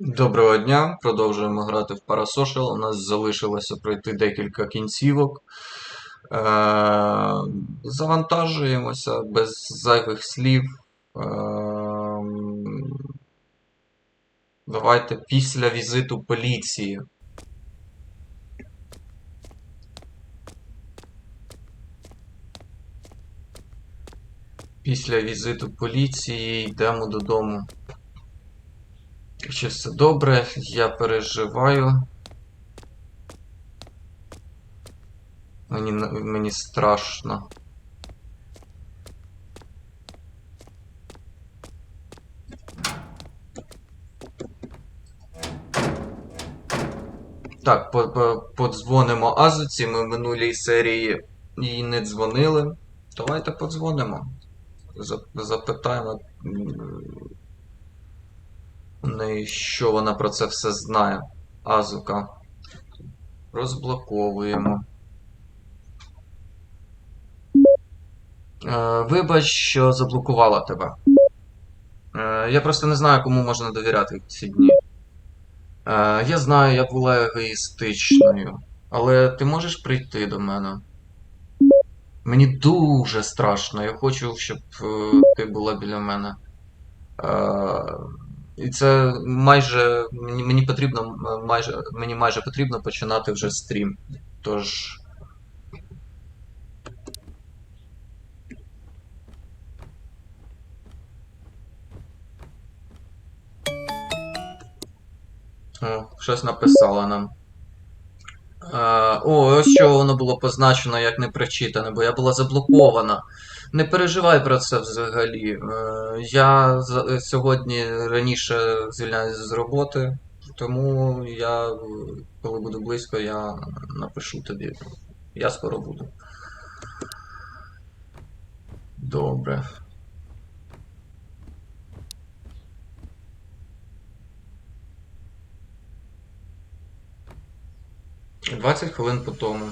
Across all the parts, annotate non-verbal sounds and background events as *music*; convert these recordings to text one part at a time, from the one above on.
Доброго дня, продовжуємо грати в Parasocial. У нас залишилося пройти декілька кінцівок. Е, Завантажуємося без зайвих слів. Е, Давайте після візиту поліції. Після візиту поліції йдемо додому. Чи все добре? Я переживаю. Мені, мені страшно. Так, по- по- подзвонимо Азуці. Ми в минулій серії їй не дзвонили. Давайте подзвонимо. За- Запитаємо. М, що вона про це все знає. Азука. Розблоковуємо. Е, вибач, що заблокувала тебе. Е, я просто не знаю, кому можна довіряти ці дні. Е, я знаю, я була егоїстичною, але ти можеш прийти до мене? Мені дуже страшно. Я хочу, щоб ти була біля мене. І це майже мені, мені потрібно майже мені майже потрібно починати вже стрім. Тож. О, щось написала нам. Е, о, ось що воно було позначено як непрочитане, бо я була заблокована. Не переживай про це взагалі. Е, я сьогодні раніше звільняюсь з роботи, тому я, коли буду близько, я напишу тобі. Я скоро буду. Добре. Двадцять хвилин по тому.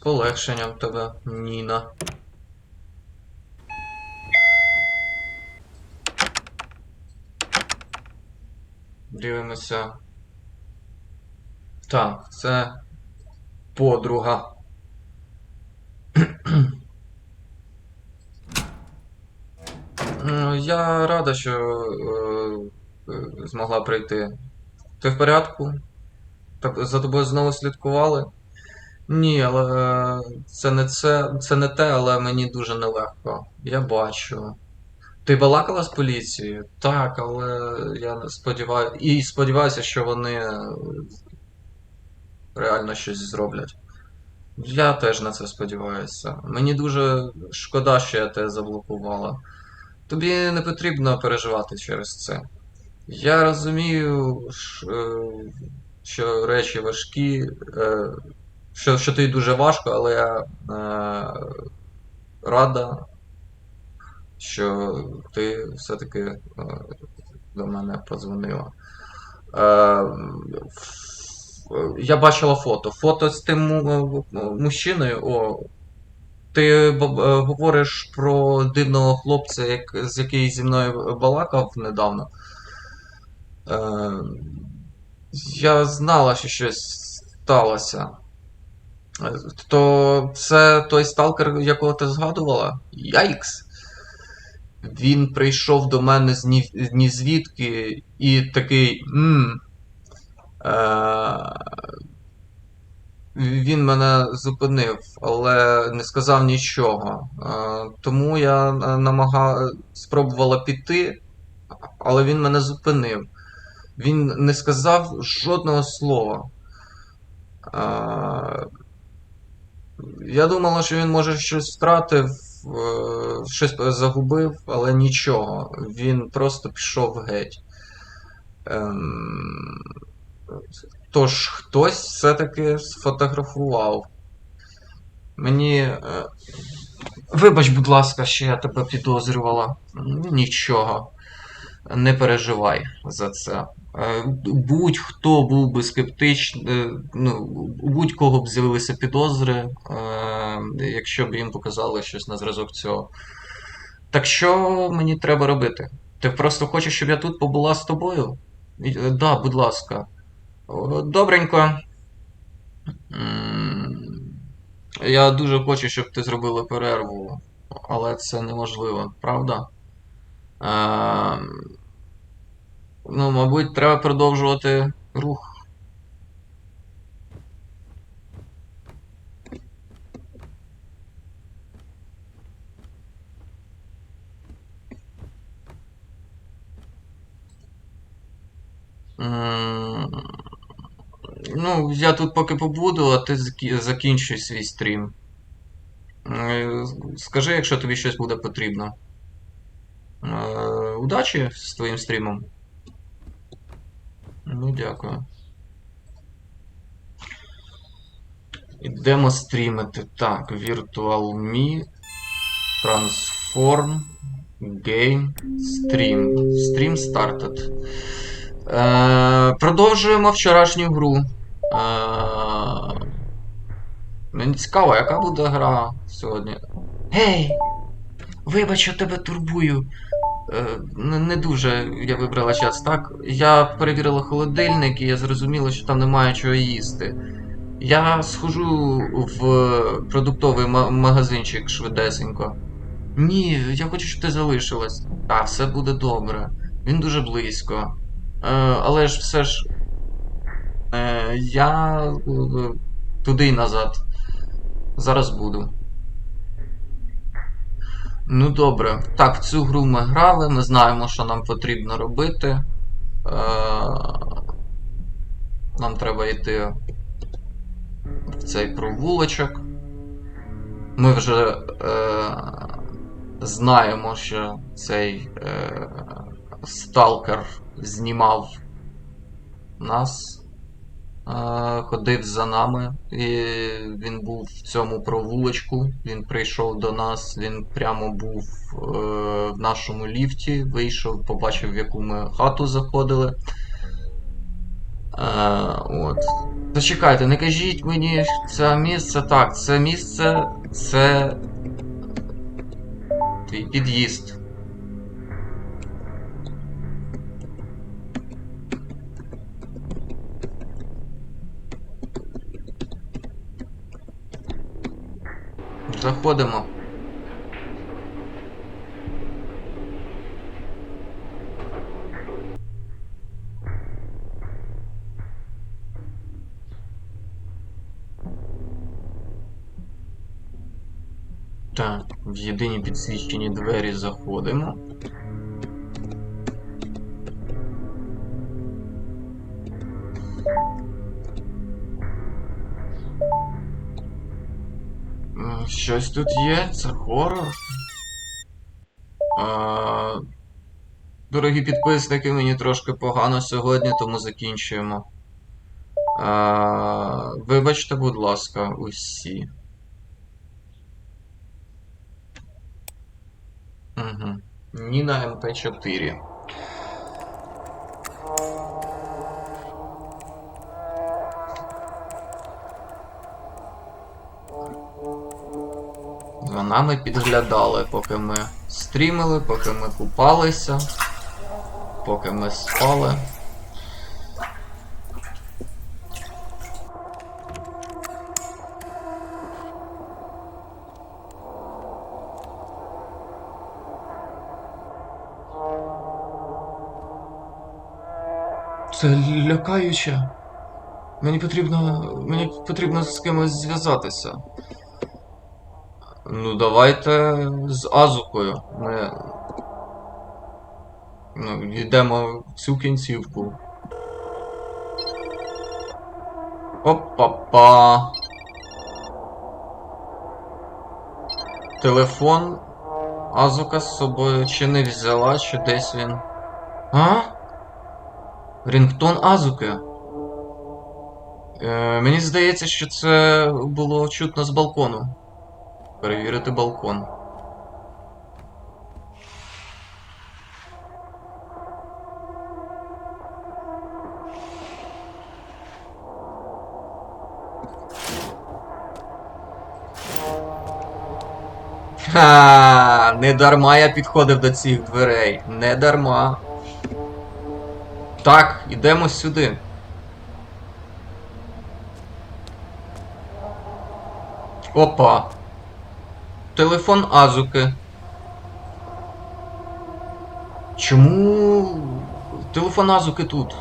Полегшенням тебе, Ніна. Дивимося. Так, це подруга. Ну, Я рада, що е, е, змогла прийти. Ти в порядку? Так, за тобою знову слідкували? Ні, але е, це не це, це не те, але мені дуже нелегко. Я бачу. Ти балакала з поліцією? Так, але я сподіваюся. І сподіваюся, що вони е, реально щось зроблять. Я теж на це сподіваюся. Мені дуже шкода, що я тебе заблокувала. Тобі не потрібно переживати через це. Я розумію, е, що речі важкі, що, що тобі дуже важко, але е, рада, що ти все-таки е, до мене подзвонила. Е, я бачила фото. Фото з тим му- мужчиною. О, ти е, говориш про дивного хлопця, як, з який зі мною балакав недавно. Е, я знала, що щось сталося. То це той сталкер, якого ти згадувала? Яйкс. Він прийшов до мене з ні, звідки і такий. Мм. Е, він мене зупинив, але не сказав нічого. Е, тому я е, намага... спробувала піти, але він мене зупинив. Він не сказав жодного слова. Е, я думала, що він може щось втратив, е, щось загубив, але нічого. Він просто пішов геть. Ем, Тож хтось все-таки сфотографував. Мені. е, Вибач, будь ласка, що я тебе підозрювала. Нічого. Не переживай за це. Е, Будь-хто був би скептичний, ну, будь-кого б з'явилися підозри, е, якщо б їм показали щось на зразок цього. Так що мені треба робити? Ти просто хочеш, щоб я тут побула з тобою? Е, Да, будь ласка. Добренько. Я дуже хочу, щоб ти зробила перерву, але це неможливо, правда? Ну, мабуть, треба продовжувати рух. Ну, я тут поки побуду, а ти закі- закінчуй свій стрім. Скажи, якщо тобі щось буде потрібно. Е, Удачі з твоїм стрімом. Ну, дякую. Ідемо стрімити. Так, Virtual Me, Transform, Game, Stream. Stream started. Е, продовжуємо вчорашню гру. Е, мені цікаво, яка буде гра сьогодні. Гей! Вибач, що тебе турбую. Е, не, дуже я вибрала час, так? Я перевірила холодильник і я зрозуміла, що там немає чого їсти. Я схожу в продуктовий ма- магазинчик швидесенько. Ні, я хочу, щоб ти залишилась. Так, все буде добре. Він дуже близько. Е, але ж все ж. Е, я е, туди й назад. Зараз буду. Ну добре. Так, в цю гру ми грали, ми знаємо, що нам потрібно робити. Е, нам треба йти в цей провулочок. Ми вже е, знаємо, що цей е, сталкер знімав нас, ходив за нами, і він був в цьому провулочку. Він прийшов до нас, він прямо був е, в нашому ліфті, вийшов, побачив, в яку ми хату заходили. Е, от. Зачекайте, не кажіть мені це місце. Так, це місце це. Твій під'їзд. Заходимо. Так, в єдині підсвічені двері заходимо. Щось тут є, це хорор. А, дорогі підписники, мені трошки погано сьогодні, тому закінчуємо. А, вибачте, будь ласка, усі. Угу. Ніна МП4. За нами підглядали, поки ми стрімили, поки ми купалися, поки ми спали. Це лякаюче. Мені потрібно. Мені потрібно з кимось зв'язатися. Ну, давайте з Азукою. Ми. Ну, йдемо в цю кінцівку. Опа-па. Телефон Азука з собою чи не взяла, чи десь він. А? Рінгтон Азуки. Е, мені здається, що це було чутно з балкону. Перевірити балкон. Ха, не дарма я підходив до цих дверей. Не дарма. Так, ідемо сюди. Опа. Телефон Азуки. Чому телефон Азуки тут?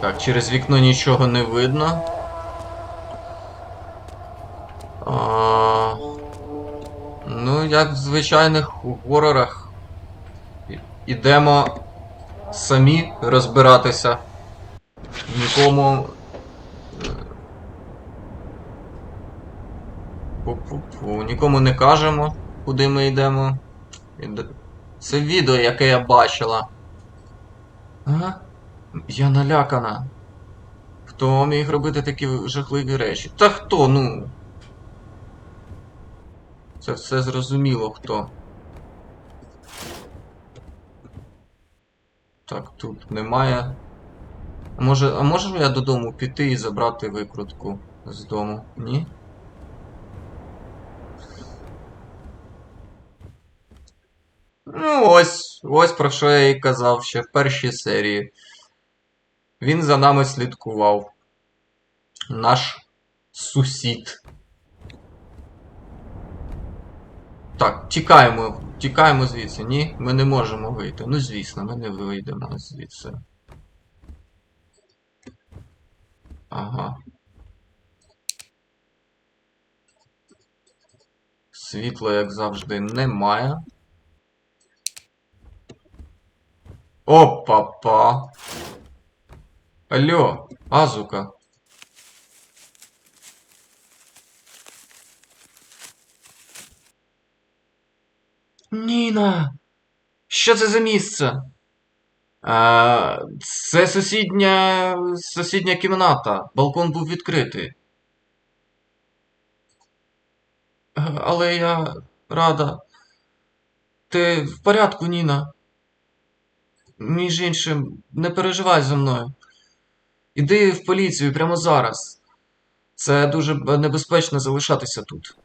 Так, через вікно нічого не видно. А, ну, як в звичайних горорах. Ідемо самі розбиратися. Нікому. е, Пу-пу-пу. Нікому не кажемо, куди ми йдемо. Це відео, яке я бачила. Ага. Я налякана. Хто міг робити такі жахливі речі? Та хто, ну? Це все зрозуміло хто. Так, тут немає. А може, а можу я додому піти і забрати викрутку з дому? Ні? Ну, ось, ось про що я і казав ще в першій серії. Він за нами слідкував. Наш сусід. Так, тікаємо. Тікаємо звідси. Ні, ми не можемо вийти. Ну, звісно, ми не вийдемо звідси. Ага. Світла, як завжди, немає. Опа-па. Алло, Азука. Ніна! Що це за місце? А, це сусідня. сусідня кімната. Балкон був відкритий. Е, Але я рада. Ти в порядку, Ніна? Між іншим, не переживай за мною. Іди в поліцію прямо зараз. Це дуже небезпечно залишатися тут.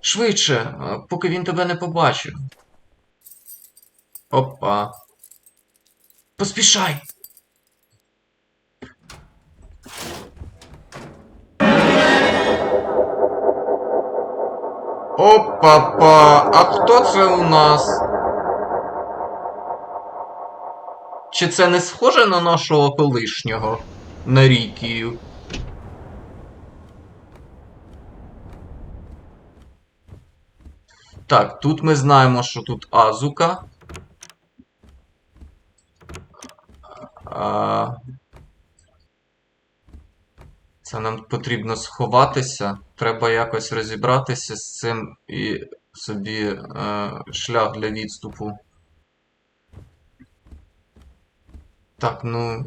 Швидше, поки він тебе не побачив. Опа. Поспішай. Опа-па. А хто це у нас? Чи це не схоже на нашого колишнього? На Рікію? Так, тут ми знаємо, що тут Азука. Це нам потрібно сховатися. Треба якось розібратися з цим і собі е, шлях для відступу. Так, ну.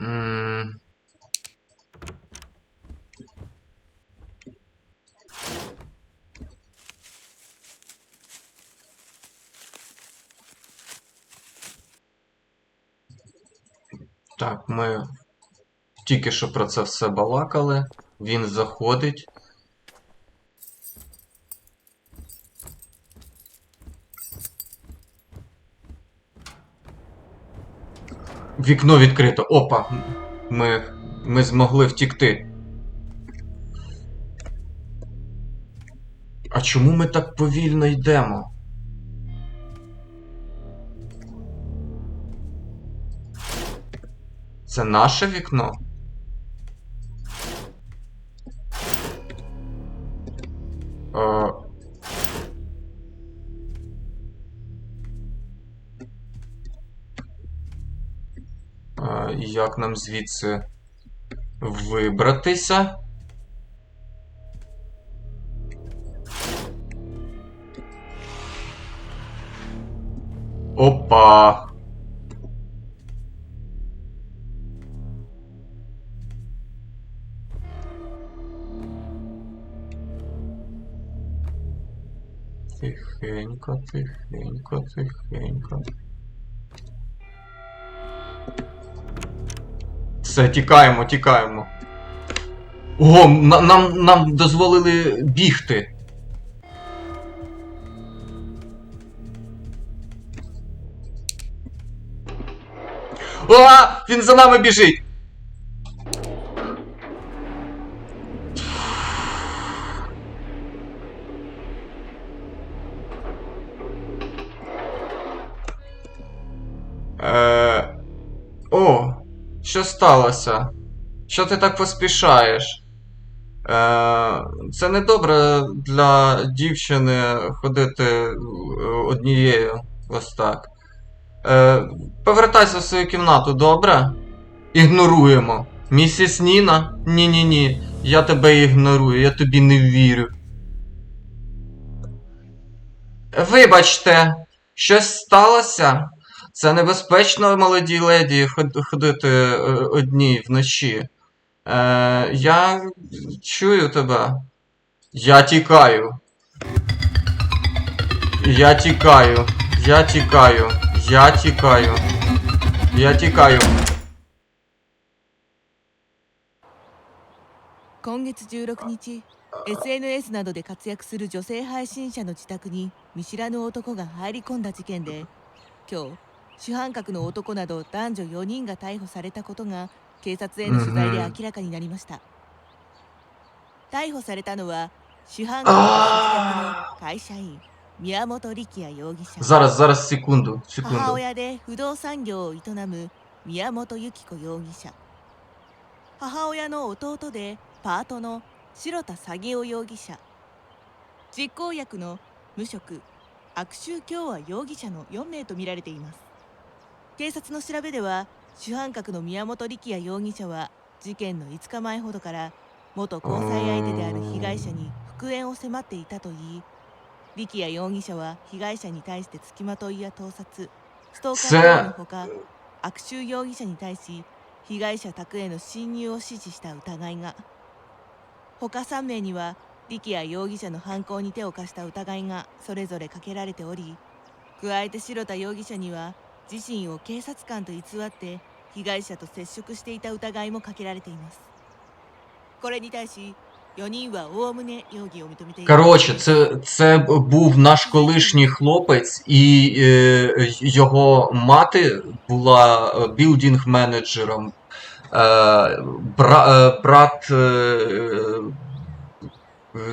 М, Так, ми тільки що про це все балакали. Він заходить. Вікно відкрито. Опа. Ми, ми змогли втікти. А чому ми так повільно йдемо? Це наше вікно? Е... Е, Як нам звідси вибратися? Опа! Тихенько, тихенько, тихенько. Все, тікаємо, тікаємо. Ого, на- нам, нам дозволили бігти. А! Він за нами біжить! Що сталося? Що ти так поспішаєш? Е... Це не добре для дівчини ходити однією ось так. Е... Повертайся в свою кімнату, добре? Ігноруємо. Місіс Ніна? Ні-ні-ні. Я тебе ігнорую, я тобі не вірю. Вибачте, щось сталося? Це небезпечно, молоді леді, ход- ходити е, одній вночі. Е, я чую тебе. Я тікаю. Я тікаю. Я тікаю. Я тікаю. Я тікаю. 今月16日 SNS などで活躍する女性配信者の自宅に見知らぬ男が入り込んだ事件で今日 主犯格の男など男女4人が逮捕されたことが警察への取材で明らかになりました、逮捕されたのは主犯格のあの会社員宮本力也容疑者 Зараз, зараз, секунду, 母 секунду. 親で不動産業を営む宮本由紀子容疑者母親の弟でパートの白田詐欺夫容疑者実行役の無職悪臭共和容疑者の4名とみられています 警察の調べでは主犯格の宮本力也容疑者は事件の5日前ほどから元交際相手である被害者に復縁を迫っていたといい力也容疑者は被害者に対して付きまといや盗撮ストーカーのほか悪臭容疑者に対し被害者宅への侵入を指示した疑いが。他3名には力也容疑者の犯行に手を貸した疑いがそれぞれかけられており加えて白田容疑者には自身を警察官と偽って被害者と接触していた疑いもかけられていますこれに対し4人はおおむね容疑を認めています Коротше, це, це був наш колишній хлопець, і е, його мати була е, білдінг-менеджером. Е, бра, е, брат е, е,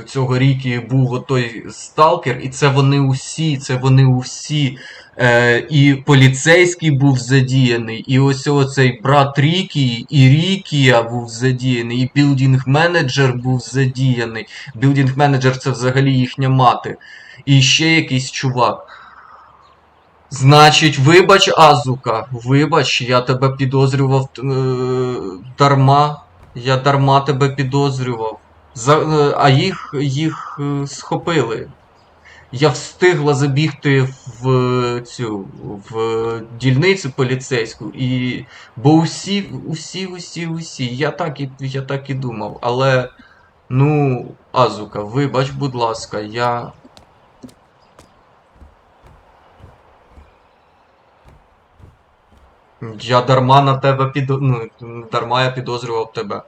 цього Рікі був отой сталкер, і це вони усі, це вони усі. Е, і поліцейський був задіяний, і ось оцей брат Рікі, і Рікія був задіяний, і білдінг-менеджер був задіяний. Білдінг-менеджер це взагалі їхня мати. І ще якийсь чувак. Значить, вибач, Азука, вибач, я тебе підозрював е, дарма. Я дарма тебе підозрював. Е, а їх, їх е, схопили. Я встигла забігти в е, цю в дільницю поліцейську, і. Бо усі, усі, усі, усі. Я так і, я так і думав. Але. Ну, Азука, вибач, будь ласка, я. Я дарма на тебе підо... Ну, дарма я підозрював тебе.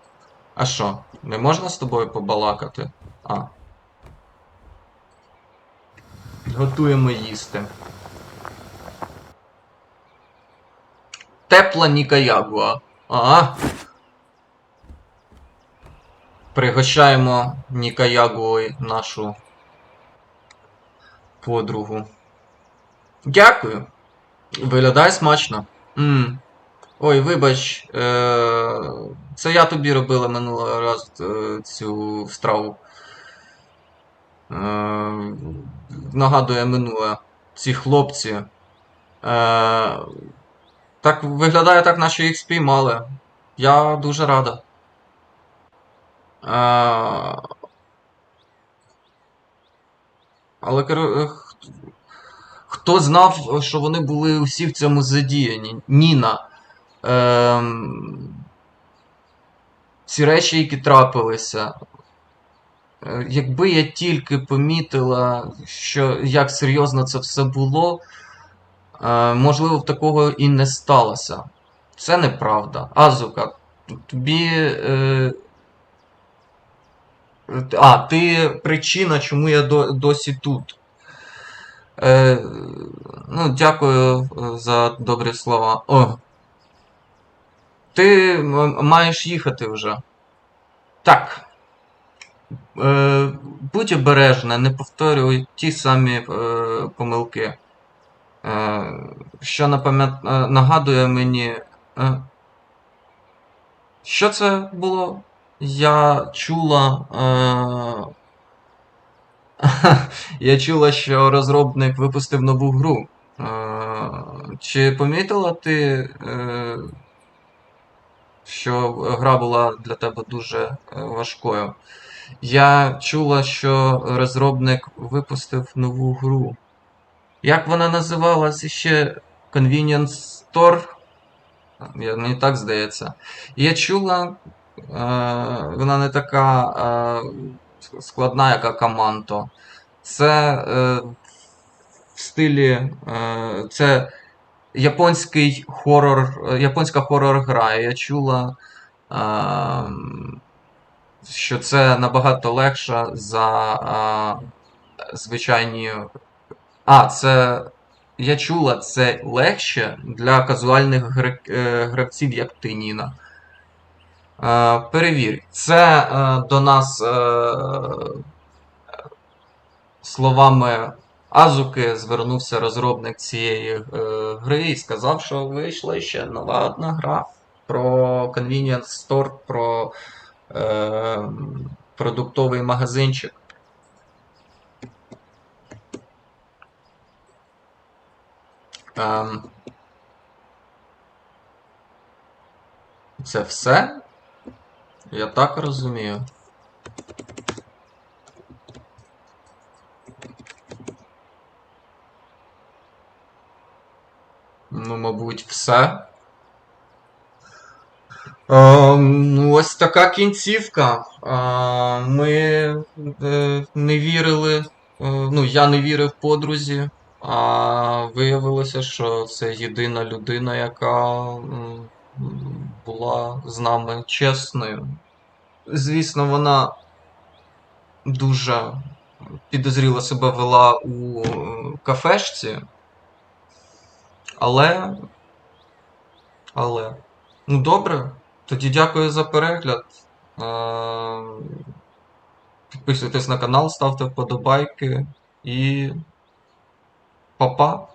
А що, не можна з тобою побалакати? А. Готуємо їсти. Тепла Нікаягуа. Ага. Пригощаємо Нікаягуою нашу подругу. Дякую. Виглядає смачно. М. Ой, вибач, е- це я тобі робила минулого раз е, цю страву. Е- нагадує минуле. Ці хлопці. Так виглядає так, наче їх спіймали. Я дуже рада. Але кер- е, хто знав, що вони були усі в цьому задіяні? Ніна. Ем... Ці речі, які трапилися. Е, Якби я тільки помітила, що як серйозно це все було, е, можливо, б такого і не сталося. Це неправда. Азука, тобі. Е, а, ти причина, чому я до, досі тут. Е, ну, дякую е, за добрі слова. О. Ти маєш їхати вже. Так. Е, будь обережна, не повторюй ті самі е, помилки. Е, що напам'ят... е, нагадує мені. Е, що це було? Я чула. Е... *laughs* Я чула, що розробник випустив нову гру. Е, Чи помітила ти, е, що гра була для тебе дуже е, важкою? Я чула, що розробник випустив нову гру. Як вона називалась ще? Convenience Store? Мені так здається. Я чула, е, вона не така е, складна, яка Каманто. Це е, в стилі. Е, це японський хорор, японська хорор-гра. Я чула, що це набагато легше за звичайні. А, це. Я чула, це легше для казуальних е, гравців, як ти, Ніна. Перевір. Це е, до нас е, словами Азуки звернувся розробник цієї е, гри і сказав, що вийшла ще нова одна гра про Convenience Store, про е, продуктовий магазинчик. Ем, це все? Я так розумію. Ну, мабуть, все. Ем, ну, ось така кінцівка. Е, ми е, не вірили. е, ну, я не вірив подрузі, а виявилося, що це єдина людина, яка м, була з нами чесною. Звісно, вона дуже підозріло себе вела у е, кафешці. Але. Але. Ну добре. Тоді дякую за перегляд. Е, Підписуйтесь на канал, ставте вподобайки і. Па-па!